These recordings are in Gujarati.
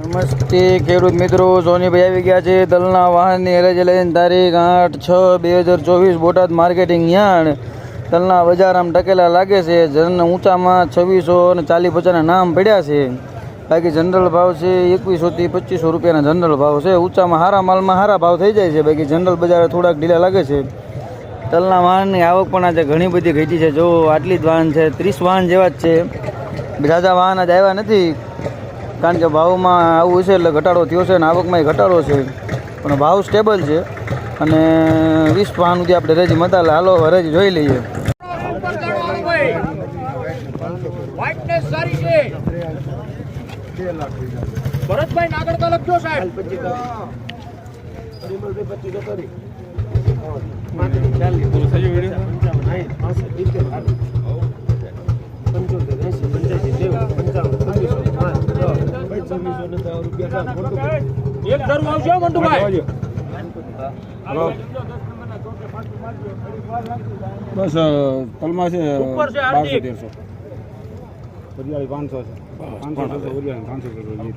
નમસ્તે ખેડૂત મિત્રો, સોનીભાઈ આવી ગયા છે દલના વાહનની એરેજ લઈને તારીખ આઠ છ બે હજાર ચોવીસ બોટાદ માર્કેટિંગ યાર્ડ. તલના બજાર આમ ટકેલા લાગે છે. જન ઊંચામાં છવ્વીસો અને ચાલીસ પચાસના નામ પડ્યા છે. બાકી જનરલ ભાવ છે એકવીસોથી પચીસો રૂપિયાના જનરલ ભાવ છે. ઊંચામાં હારા માલમાં હારા ભાવ થઈ જાય છે. બાકી જનરલ બજાર થોડાક ઢીલા લાગે છે. તલના વાહનની આવક પણ આજે ઘણી બધી ઘટી છે. જો આટલી જ વાહન છે, ત્રીસ વાહન જેવા જ છે. ઝાઝા વાહન આજે આવ્યા નથી. કારણ કે ભાવમાં આવું છે એટલે ઘટાડો થયો છે અને આવકમાંય ઘટાડો છે પણ ભાવ સ્ટેબલ છે અને વીસ વાહન સુધી આપણે રેજી મતા હાલો રેજી જોઈ લઈએ વ્હાઇટનેસ સારી છે ભરતભાઈ એક ધરું આવજો મંટુભાઈ બસ કલમા છે ઉપર છે બારસો તેરસો. વરિયાળી પાંચસો છે. પાંચસો વરિયાળી પાંચસો લીધું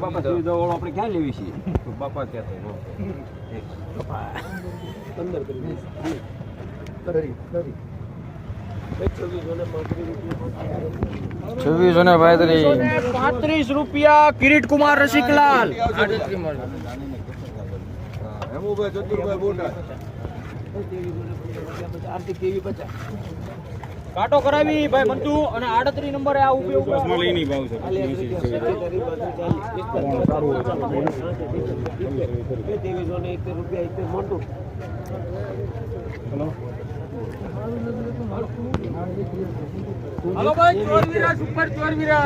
બાપા સુવિધા વાળો આપણે ક્યાં લેવી છીએ? બાપા કહેતો છવ્વીસો ને પાંત્રીસ. પાંત્રીસ રૂપિયા કિરીટ કુમાર રસિકલાલ. કાટો કરાવી ભાઈ મંટુ અને આડત્રી નંબરે આ ઊભી ઊભી. ભાવ છે. એંસી છે. સારું હોય હલો હાલો ભાઈ ચોરવીરા સુપર ચોરવીરા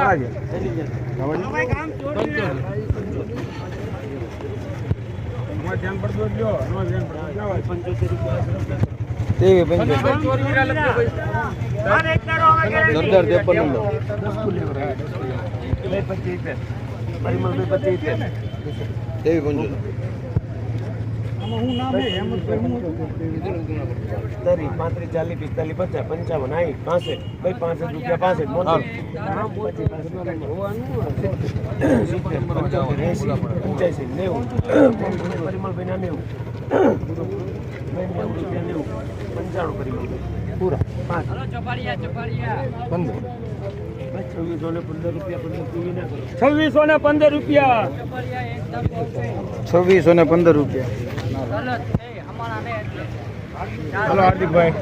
એમાં ધ્યાન પડતું જ લ્યો એમાં ધ્યાન પડતું જ લાવો. તેવી પંચોતેર ચોરવીરા લખજો ભાઈ. સરદાર ત્રેપન નંબર તેવી પંચોતેર તરી પાંત્રીસ ચાલીસ પિસ્તાલીસ પચાસ પંચાવન આઠ પાસઠ ભાઈ પાસઠ રૂપિયા પાસઠ સિત્તેર એંસી પંચ્યાસી નેવું પરિમલભાઈ ના નેવું નેવું રૂપિયા નેવું પંચાણું પરિમલભાઈ. પૂરા પાંચ. પંદર છવ્વીસો ને પંદર. રૂપિયા છવ્વીસો ને પંદર રૂપિયા. છવ્વીસો ને પંદર રૂપિયા. હલો હાર્દિકભાઈ.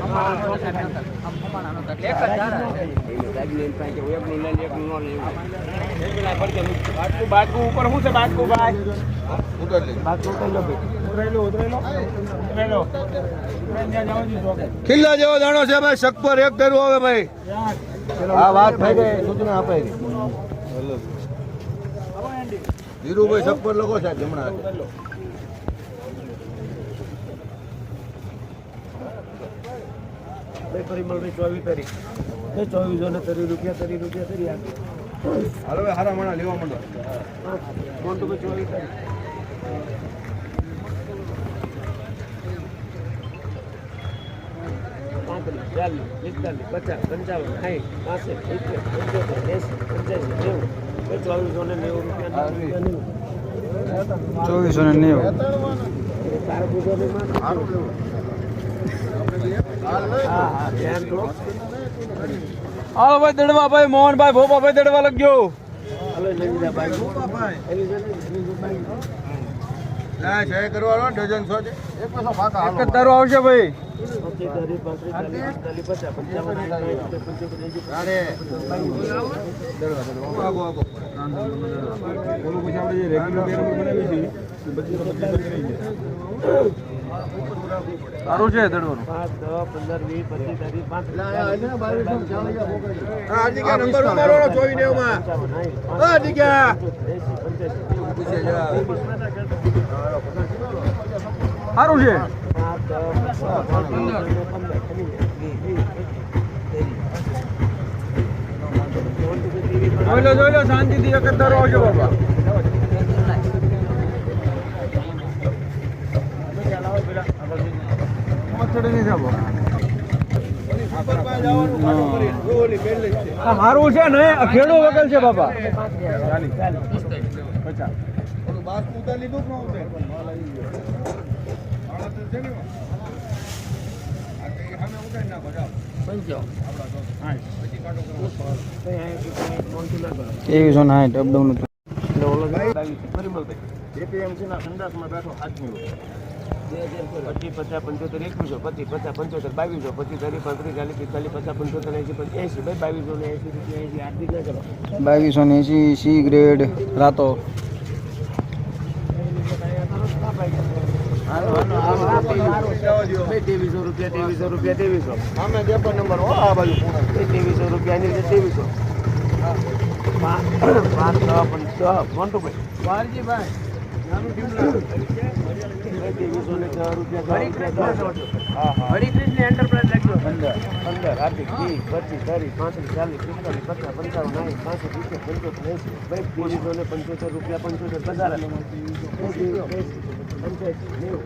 ભાઈ. ખિલ્લા જેવો જાણો છે ભાઈ શકપર એક ધરું હવે ભાઈ. આ વાત થઈ ગઈ, સૂચના અપાઈ ધીરુભાઈ શકપર લખો સાહેબ, જમણા હાથે. ભાઈ ચોવીસ તારીખ એ ચોવીસો ને તરી રૂપિયા તરી રૂપિયા તરી હાલો ભાઈ હારા મણા લેવા માંડો. તો ચોવીસ તારીખ પાંત્રીસ ચાલીસ પિસ્તાલીસ પચાસ પંચાવન સાઠ પાસઠ સિત્તેર પંચોતેર એંસી પંચ્યાસી નેવું. ચોવીસો ને નેવું રૂપિયા ચોવીસો ને નેવું. તારા હાલો ભાઈ દડવા ભાઈ, મોહનભાઈ, ભોપાભાઈ દડવા લખજો. હલો નવીદા બાઈ એની જોડે એની જોડે બાઈ ના સહી કરવાનો ડઝન સો છે એક પાછો ફાકા એક જ તારો આવશે ભાઈ. રેગ્યુલર બે નંબર સારું છે દડવાનું પાંચ દસ પંદર વીસ પચીસ તારીખ જા સારું છે પાંચ જોઈ લો જોઈ લો શાંતિથી એક જ તારો બાબા મચ્છર નહીં જાવ આ છે ને ખેડો વકલ છે બાપા. ત્રેવીસો ને સાઠ અપડાઉન હતું એપીએમસી ના સંદાસમાં બેઠો આદમી પચીસ પચાસ પંચોતેર એકવીસો પચીસ પચાસ પંચોતેર બાવીસો પચીસ ચાલીસ પાંત્રીસ ચાલીસ પિસ્તાલીસ પચાસ પંચોતેર એસી પંચ એસી ભાઈ બાવીસો ને એસી રૂપિયા એસી આર્થિક ના કરો. બાવીસો ને એસી સી ગ્રેડ રાતો. ત્રેવીસો રૂપિયા ત્રેવીસો રૂપિયા ત્રેવીસો. અમે પેપર નંબર હો આ બાજુ ત્રેવીસો રૂપિયા એની રીતે ત્રેવીસો. પાંચ છ પણ છ મોન્ટુભાઈ ભાઈ. હરિકૃષ્ણ એન્ટરપ્રાઇઝ લખજો પંદર પંદર આર્થિક વીસ પચીસ ત્રીસ પાંત્રીસ ચાલીસ પિસ્તાલીસ પચાસ પંચાવન સાઠ પાંસઠ સિત્તેર પંચોતેર એંસી ભાઈ ત્રેવીસો ને રૂપિયા પંચોતેર પચાસ પંચ્યાસી નેવું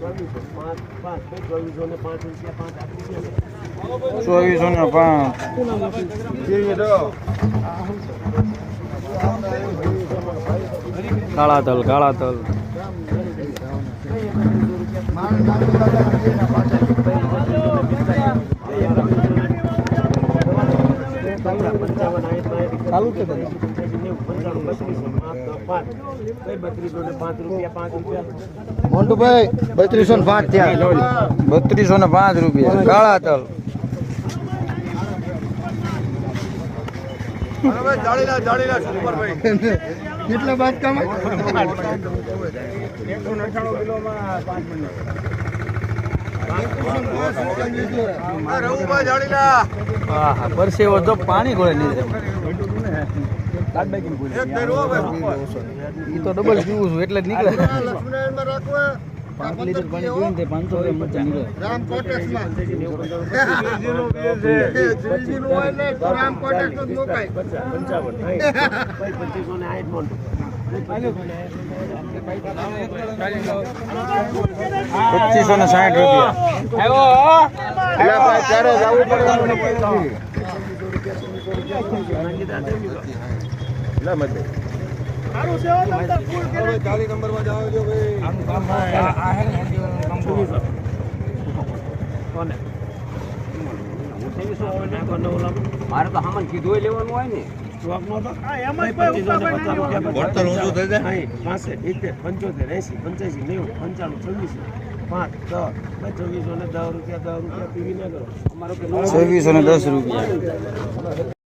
ચોવીસો પાંચ પાંચ ચોવીસો ને પાંચ. રૂપિયા પાંચ આઠ પાંચ કાળા તલ કાળા તલ ચાલુ છે મોન્ટુભાઈ બત્રીસો ને પાંચ થયા. બત્રીસો ને પાંચ રૂપિયા. કાળા તલ કેટલા બાદ કામ? પરસેવો તો પાણી ગોળે નહીં ઈ તો ડબલ પીવું છું એટલે નીકળે. પાંચ લીટર પાણી પીવું ને તે પાંચસો ગ્રામ મરચાં નીકળે. પંચાવન પચીસો ને આઠ મોન્ટો પચીસો ને સાઠ રૂપિયા. મારે તો સામાન કીધું હોય લેવાનું હોય ને પંચોતેર એસી પંચ્યાસી નેવું પંચાણું છવ્વીસો પાંચ દસ ચોવીસો ને દસ રૂપિયા દસ રૂપિયા પીવી ના કરો અમારો છવ્વીસો ને દસ રૂપિયા